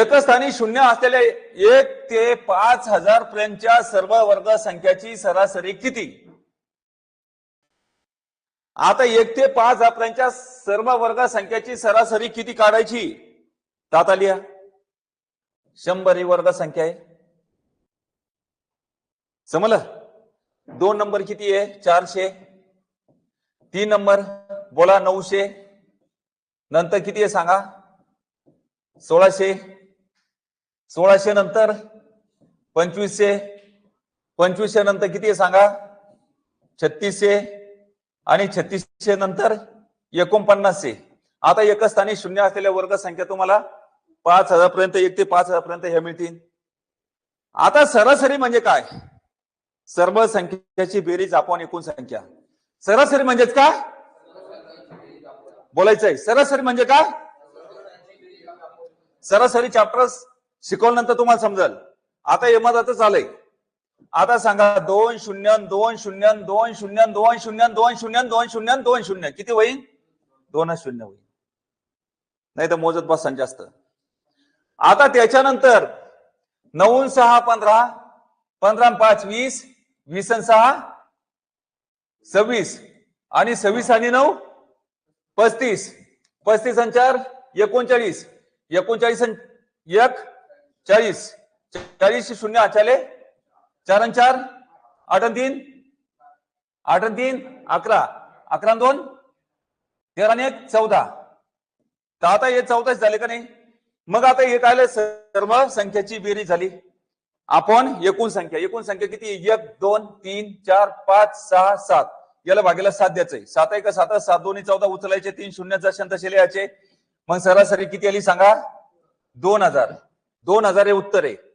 एकस्थानी शून्य असलेल्या एक ते पाच हजार पर्यंतच्या सर्व वर्ग संख्याची सरासरी किती? आता एक ते पाच हजार पर्यंतच्या सर्व वर्ग संख्याची सरासरी किती काढायची? तात लिहा शंभर ही वर्ग संख्या आहे. समजलं? दोन नंबर किती आहे? चारशे. तीन नंबर बोला नऊशे. नंतर किती आहे सांगा? सोळाशे. सोळाशे नंतर पंचवीसशे पंचवीसशे नंतर किती आहे सांगा? छत्तीसशे आणि छत्तीसशे नंतर एकोणपन्नासशे. आता एकच स्थानी शून्य असलेल्या वर्ग संख्या तुम्हाला पाच हजार पर्यंत एक ते पाच हजार पर्यंत ह्या मिळतील. आता सरासरी म्हणजे काय? सर्व संख्याची बेरीज आपण एकूण संख्या. सरासरी म्हणजेच काय? बोलायचंय. सरासरी म्हणजे काय? सरासरी चॅप्टर शिकवल्यानंतर तुम्हाला समजेल. आता एमदाच आलंय आता सांगा दोन शून्य दोन शून्य दोन शून्य दोन शून्य दोन शून्य दोन शून्य दोन शून्य. किती होईल? दोनच शून्य होईल. नाही तर मोजत बसन जास्त. आता त्याच्यानंतर नऊ सहा पंधरा पंधरा पाच वीस वीस सहा सव्वीस. आणि सव्वीस आणि नऊ पस्तीस. पस्तीस आणि चार एकोणचाळीस. एकोणचाळीस एक चाळीस. चाळीस शून्य आचाले चार आणि चार. आठ आणि तीन. आठ आणि तीन. अकरा. अकरा दोन. तेरा आणि एक. चौदा. तर आता हे चौदाच झाले का नाही? मग आता हे काय सर्व संख्याची बेरीज झाली. आपण एकूण संख्या. एकूण संख्या किती? एक दोन तीन चार पाच सहा सात. याला भागेला सात द्यायचंय सात एक सात सात दोन्ही चौदा उचलायचे. तीन शून्य जसे तसे लिहायचे. मग सरासरी किती आली सांगा? दोन हजार. दोन हजार हे उत्तर. आहे